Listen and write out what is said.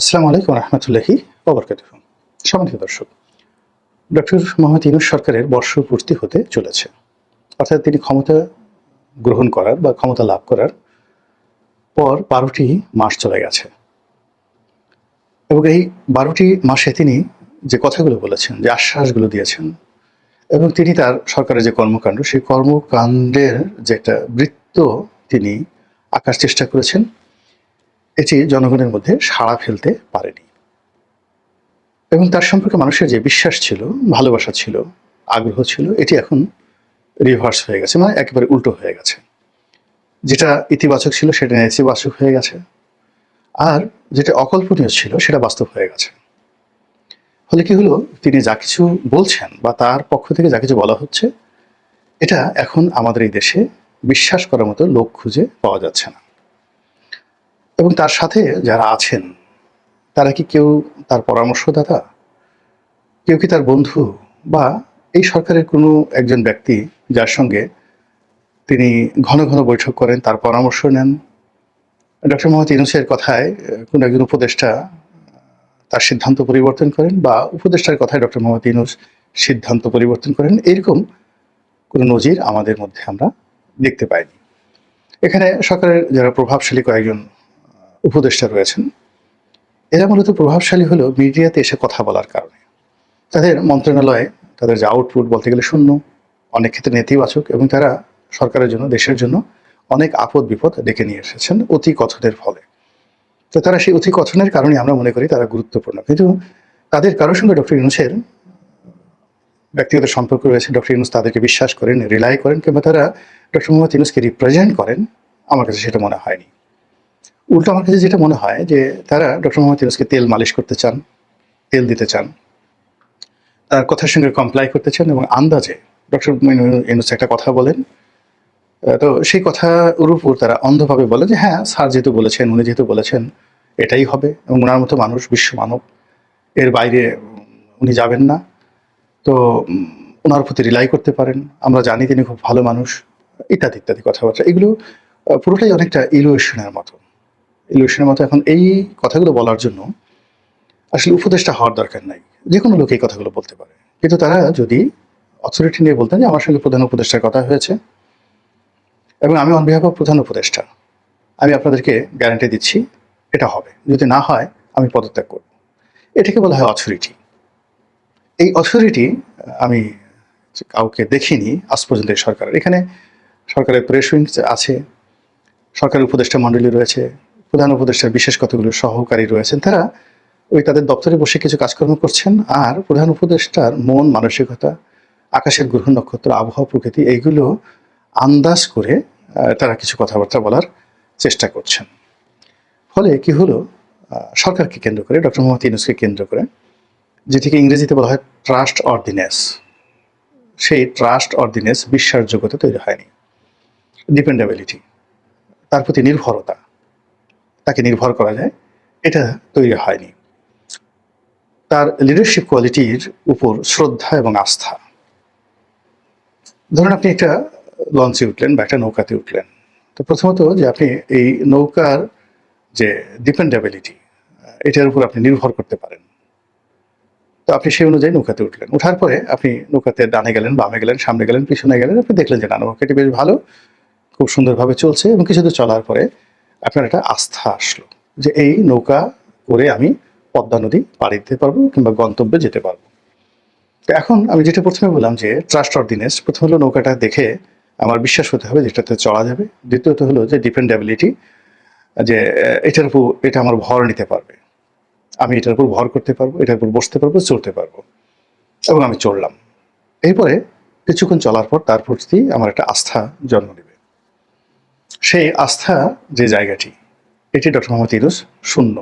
আসসালামু আলাইকুম রহমতুল্লাহি ওবরকাত সম্মানিত দর্শক, ডক্টর মোহাম্মদ ইউনুস সরকারের বর্ষপূর্তি হতে চলেছে। অর্থাৎ তিনি ক্ষমতা গ্রহণ করার বা ক্ষমতা লাভ করার পর বারোটি মাস চলে গেছে। এবং এই বারোটি মাসে তিনি যে কথাগুলো বলেছেন, যে আশ্বাসগুলো দিয়েছেন, এবং তিনি তার সরকারের যে কর্মকাণ্ড, সেই কর্মকাণ্ডের যে একটা বৃত্ত তিনি আঁকার চেষ্টা করেছেন এটি জনগণের মধ্যে সাড়া ফেলতে পারেনি। এবং তার সম্পর্কে মানুষের যে বিশ্বাস ছিল, ভালোবাসা ছিল, আগ্রহ ছিল, এটি এখন রিভার্স হয়ে গেছে মানে একেবারে উল্টো হয়ে গেছে। যেটা ইতিবাচক ছিল, সেটা নেতিবাচক হয়ে গেছে। আর যেটা অকল্পনীয় ছিল, সেটা বাস্তব হয়ে গেছে। ফলে কি হলো? তিনি যা কিছু বলছেন বা তার পক্ষ থেকে যা কিছু বলা হচ্ছে, এটা এখন আমাদের এই দেশে বিশ্বাস করার মতো লোক খুঁজে পাওয়া যাচ্ছে না। এবং তার সাথে যারা আছেন, তারা কি কেউ তার পরামর্শদাতা? কেউ কি তার বন্ধু? বা এই সরকারের কোনো একজন ব্যক্তি যার সঙ্গে তিনি ঘন ঘন বৈঠক করেন, তার পরামর্শ নেন? ডক্টর মোহাম্মদ ইউনুসের কথায়, কোনো একজন উপদেষ্টা তার সিদ্ধান্ত পরিবর্তন করেন বা উপদেষ্টার কথায় ডক্টর মোহাম্মদ ইউনুস সিদ্ধান্ত পরিবর্তন করেন, এরকম কোনো নজির আমাদের মধ্যে আমরা দেখতে পাইনি। এখানে সরকারের যারা প্রভাবশালী কয়েকজন উপদেষ্টা রয়েছেন। এরা মূলত প্রভাবশালী হলো মিডিয়াতে এসে কথা বলার কারণে। তাদের মন্ত্রণালয়ে তাদের যে আউটপুট বলতে গেলে শূন্য, অনেক ক্ষেত্রে নেতিবাচক এবং তারা সরকারের জন্য, দেশের জন্য অনেক আপদ বিপদ ডেকে নিয়ে এসেছেন অতি কথনের ফলে। তো তারা সেই অতি কথনের কারণে আমরা মনে করি তারা গুরুত্বপূর্ণ। কিন্তু তাদের কারোর সঙ্গে ডক্টর ইউনুসের ব্যক্তিগত সম্পর্ক রয়েছে, ডক্টর ইউনুস তাদেরকে বিশ্বাস করেন রিলাই করেন, কিংবা তারা ডক্টর মোহাম্মদ ইউনুসকে রিপ্রেজেন্ট করেন, আমার কাছে সেটা মনে হয়নি। উল্টো আমার কাছে যেটা মনে হয় যে তারা ডক্টর মোহাম্মদ ইউনুসকে তেল মালিশ করতে চান, তেল দিতে চান, তার কথার সঙ্গে কমপ্লাই করতে চান এবং আন্দাজে ডক্টর ইউনুস একটা কথা বলেন। তো সেই কথার উপর তারা অন্ধভাবে বলে যে হ্যাঁ স্যার যেহেতু বলেছেন, উনি যেহেতু বলেছেন, এটাই হবে এবং ওনার মতো মানুষ বিশ্ব মানব। এর বাইরে উনি যাবেন না। তো ওনার প্রতি রিলাই করতে পারেন। আমরা জানি তিনি খুব ভালো মানুষ, ইত্যাদি ইত্যাদি কথাবার্তা। এগুলো পুরোটাই অনেকটা ইলুয়েশনের মতো ইলুয়েশনের মতো এখন এই কথাগুলো বলার জন্য আসলে উপদেশটা হওয়ার দরকার নাই। যে কোনো লোক এই কথাগুলো বলতে পারে। কিন্তু তারা যদি অথরিটি নিয়ে বলতেন যে আমার সঙ্গে প্রধান উপদেষ্টার কথা হয়েছে এবং আমি অন প্রধান উপদেষ্টা, আমি আপনাদেরকে গ্যারান্টি দিচ্ছি এটা হবে। যদি না হয়, আমি পদত্যাগ করব। এটাকে বলা হয় অথরিটি এই অথরিটি আমি কাউকে দেখিনি আজ পর্যন্ত সরকারের। এখানে সরকারের প্রেস উইং আছে, সরকারের উপদেষ্টা মণ্ডলী রয়েছে প্রধান উপদেষ্টার বিশেষ কতগুলো সহকারী রয়েছেন, তারা ওই তাদের দপ্তরে বসে কিছু কাজকর্ম করছেন আর প্রধান উপদেষ্টার মন, মানসিকতা, আকাশের গ্রহ নক্ষত্র, আবহাওয়া, প্রকৃতি এইগুলো আন্দাজ করে তারা কিছু কথাবার্তা বলার চেষ্টা করছেন। ফলে কি হলো সরকারকে কেন্দ্র করে, ডক্টর মোহাম্মদ ইউনুসকে কেন্দ্র করে, যেটিকে ইংরেজিতে বলা হয় ট্রাস্ট অর্ডিনেন্স সেই ট্রাস্ট অর্ডিনেন্স বিশ্বাসযোগ্যতা তৈরি হয়নি। ডিপেন্ডেবিলিটি তার প্রতি নির্ভরতা তাকে নির্ভর করা যায়, এটা তৈরি হয়নি। তার লিডারশিপ কোয়ালিটির উপর শ্রদ্ধা এবং আস্থা। ধরুন আপনি একটা লঞ্চে উঠলেন বা একটা নৌকাতে উঠলেন। তো প্রথমত যে আপনি এই নৌকার যে ডিপেন্ডেবিলিটি এটার উপর আপনি নির্ভর করতে পারেন। তো আপনি সেই অনুযায়ী নৌকাতে উঠলেন। ওঠার পরে আপনি নৌকাতে ডানে গেলেন, বামে গেলেন, সামনে গেলেন, পিছনে গেলেন, আপনি দেখলেন যে না, নৌকাটি বেশ ভালো, খুব সুন্দরভাবে চলছে এবং কিছু দূর চলার পরে আপনার একটা আস্থা আসলো যে এই নৌকা করে আমি পদ্মা নদী পাড়ি দিতে পারব কিংবা গন্তব্যে যেতে পারব। তো এখন আমি যেটা প্রথমে বললাম যে ট্রাস্ট অর্ডিনেন্স প্রথম হলো নৌকাটা দেখে আমার বিশ্বাস হতে হবে যেটাতে চলা যাবে। দ্বিতীয়ত হলো যে ডিপেন্ডেবিলিটি, যে এটার উপর, এটা আমার ভর নিতে পারবে। আমি এটার উপর ভর করতে পারব, এটার উপর বসতে পারব চলতে পারব। এবং আমি চললাম এরপরে কিছুক্ষণ চলার পর তার প্রতি আমার একটা আস্থা জন্ম নেবে সেই আস্থা যে জায়গাটি এটি ডক্টর মোহাম্মদ ইউনুস শূন্য।